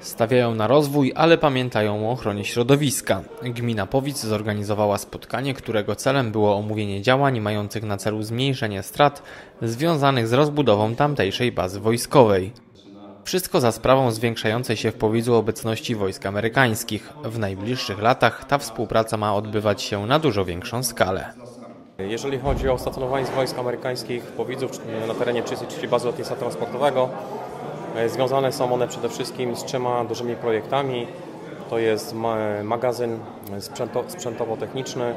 Stawiają na rozwój, ale pamiętają o ochronie środowiska. Gmina Powic zorganizowała spotkanie, którego celem było omówienie działań mających na celu zmniejszenie strat związanych z rozbudową tamtejszej bazy wojskowej. Wszystko za sprawą zwiększającej się w Powidzu obecności wojsk amerykańskich. W najbliższych latach ta współpraca ma odbywać się na dużo większą skalę. Jeżeli chodzi o stacjonowanie wojsk amerykańskich w Powidzu na terenie 33 bazy lotnictwa transportowego, związane są one przede wszystkim z trzema dużymi projektami. To jest magazyn sprzętowo-techniczny,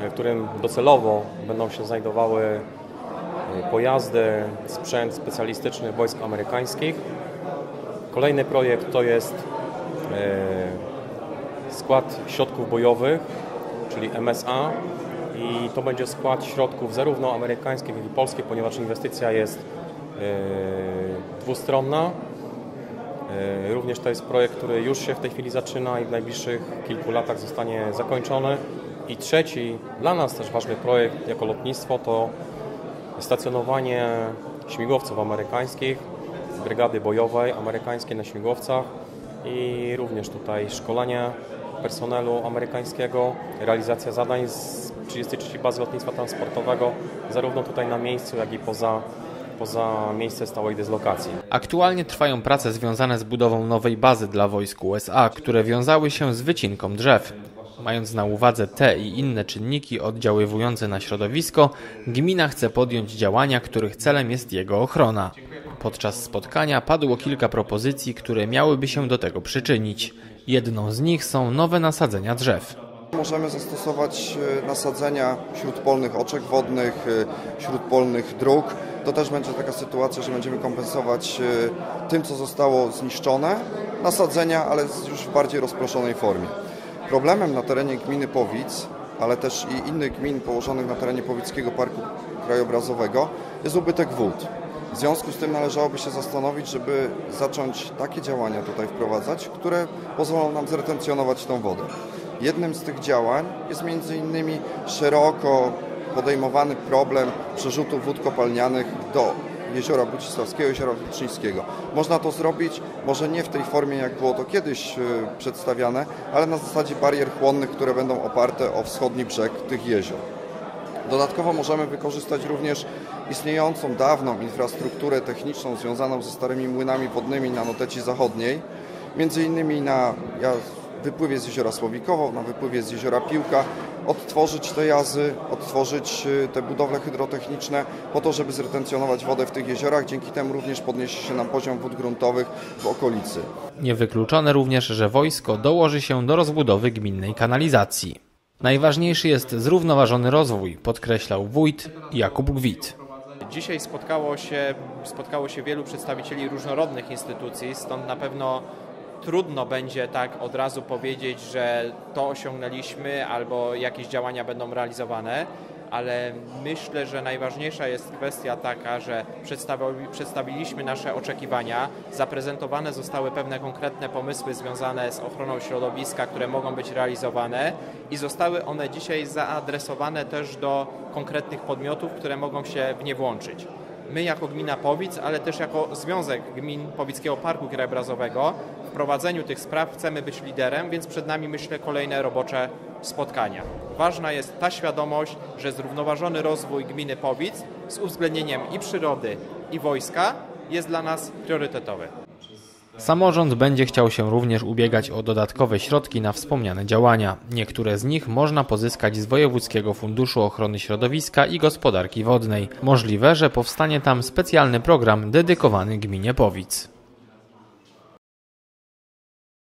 w którym docelowo będą się znajdowały e, pojazdy, sprzęt specjalistyczny wojsk amerykańskich. Kolejny projekt to jest e, skład środków bojowych, czyli MSA, i to będzie skład środków zarówno amerykańskich, jak i polskich, ponieważ inwestycja jest e, dwustronna. E, również to jest projekt, który już się w tej chwili zaczyna i w najbliższych kilku latach zostanie zakończony. I trzeci, dla nas też ważny projekt jako lotnictwo to stacjonowanie śmigłowców amerykańskich, brygady bojowej amerykańskiej na śmigłowcach i również tutaj szkolenie personelu amerykańskiego, realizacja zadań z 33 bazy lotnictwa transportowego, zarówno tutaj na miejscu, jak i poza poza miejsce stałej dyslokacji. Aktualnie trwają prace związane z budową nowej bazy dla wojsk USA, które wiązały się z wycinką drzew. Mając na uwadze te i inne czynniki oddziaływujące na środowisko, gmina chce podjąć działania, których celem jest jego ochrona. Podczas spotkania padło kilka propozycji, które miałyby się do tego przyczynić. Jedną z nich są nowe nasadzenia drzew. Możemy zastosować e, nasadzenia śródpolnych oczek wodnych, e, śródpolnych dróg. To też będzie taka sytuacja, że będziemy kompensować e, tym, co zostało zniszczone, nasadzenia, ale już w bardziej rozproszonej formie. Problemem na terenie gminy Powic, ale też i innych gmin położonych na terenie Powickiego Parku Krajobrazowego jest ubytek wód. W związku z tym należałoby się zastanowić, żeby zacząć takie działania tutaj wprowadzać, które pozwolą nam zretencjonować tą wodę. Jednym z tych działań jest innymi szeroko podejmowany problem przerzutu wód kopalnianych do jeziora Bucisławskiego, jeziora Wilczyńskiego. Można to zrobić, może nie w tej formie, jak było to kiedyś e, przedstawiane, ale na zasadzie barier chłonnych, które będą oparte o wschodni brzeg tych jezior. Dodatkowo możemy wykorzystać również istniejącą dawną infrastrukturę techniczną związaną ze starymi młynami wodnymi na Noteci Zachodniej, między innymi na wypływie z jeziora Słowikowo, na wypływie z jeziora Piłka, odtworzyć te jazy, odtworzyć y, te budowle hydrotechniczne po to, żeby zretencjonować wodę w tych jeziorach, dzięki temu również podniesie się nam poziom wód gruntowych w okolicy. Niewykluczone również, że wojsko dołoży się do rozbudowy gminnej kanalizacji. Najważniejszy jest zrównoważony rozwój, podkreślał wójt Jakub Gwit. Dzisiaj spotkało się, spotkało się wielu przedstawicieli różnorodnych instytucji, stąd na pewno trudno będzie tak od razu powiedzieć, że to osiągnęliśmy albo jakieś działania będą realizowane, ale myślę, że najważniejsza jest kwestia taka, że przedstawiliśmy nasze oczekiwania, zaprezentowane zostały pewne konkretne pomysły związane z ochroną środowiska, które mogą być realizowane i zostały one dzisiaj zaadresowane też do konkretnych podmiotów, które mogą się w nie włączyć. My jako gmina Powic, ale też jako Związek Gmin Powickiego Parku Krajobrazowego w prowadzeniu tych spraw chcemy być liderem, więc przed nami myślę kolejne robocze spotkania. Ważna jest ta świadomość, że zrównoważony rozwój gminy Powic z uwzględnieniem i przyrody i wojska jest dla nas priorytetowy. Samorząd będzie chciał się również ubiegać o dodatkowe środki na wspomniane działania. Niektóre z nich można pozyskać z Wojewódzkiego Funduszu Ochrony Środowiska i Gospodarki Wodnej. Możliwe, że powstanie tam specjalny program dedykowany gminie Powic.